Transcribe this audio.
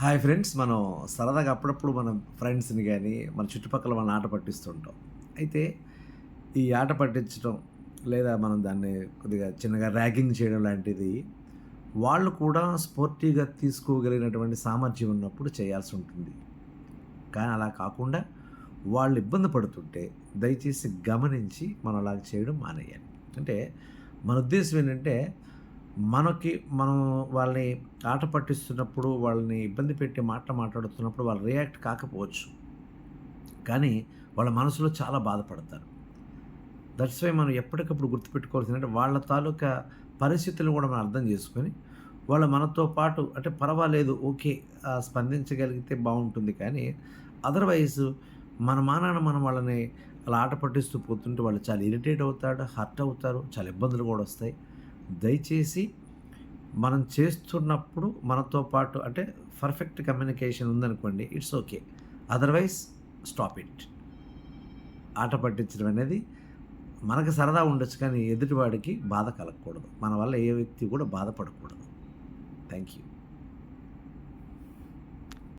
Hi friends మనం సరదాగా అప్పుడప్పుడు మనం ఫ్రెండ్స్ని కానీ మన చుట్టుపక్కల మనం ఆట పట్టిస్తుంటాం. అయితే ఈ ఆట పట్టించడం లేదా మనం దాన్ని కొద్దిగా చిన్నగా ర్యాగింగ్ చేయడం లాంటిది వాళ్ళు కూడా స్పోర్టివ్గా తీసుకోగలిగినటువంటి సామర్థ్యం ఉన్నప్పుడు చేయాల్సి ఉంటుంది. కానీ అలా కాకుండా వాళ్ళు ఇబ్బంది పడుతుంటే దయచేసి గమనించి మనం అలా చేయడం మానేయాలి. అంటే మన ఉద్దేశం ఏంటంటే మనకి మనం వాళ్ళని ఆట పట్టిస్తున్నప్పుడు వాళ్ళని ఇబ్బంది పెట్టి మాట మాట్లాడుతున్నప్పుడు వాళ్ళు రియాక్ట్ కాకపోవచ్చు. కానీ వాళ్ళ మనసులో చాలా బాధపడతారు. దట్స్ వై మనం ఎప్పటికప్పుడు గుర్తుపెట్టుకోవాల్సిందంటే వాళ్ళ తాలూకా పరిస్థితులను కూడా మనం అర్థం చేసుకొని వాళ్ళు మనతో పాటు అంటే పర్వాలేదు ఓకే స్పందించగలిగితే బాగుంటుంది కానీ అదర్వైజ్ మన మానాన మనం వాళ్ళని అలా ఆట పట్టిస్తూ పోతుంటే వాళ్ళు చాలా ఇరిటేట్ అవుతాడు హర్ట్ అవుతారు చాలా ఇబ్బందులు కూడా వస్తాయి. దయచేసి మనం చేస్తున్నప్పుడు మనతో పాటు అంటే పర్ఫెక్ట్ కమ్యూనికేషన్ ఉందనుకోండి it's okay otherwise stop it ఆట పట్టించడం అనేది మనకు సరదా ఉండొచ్చు కానీ ఎదుటివాడికి బాధ కలగకూడదు. మన వల్ల ఏ వ్యక్తి కూడా బాధపడకూడదు. Thank you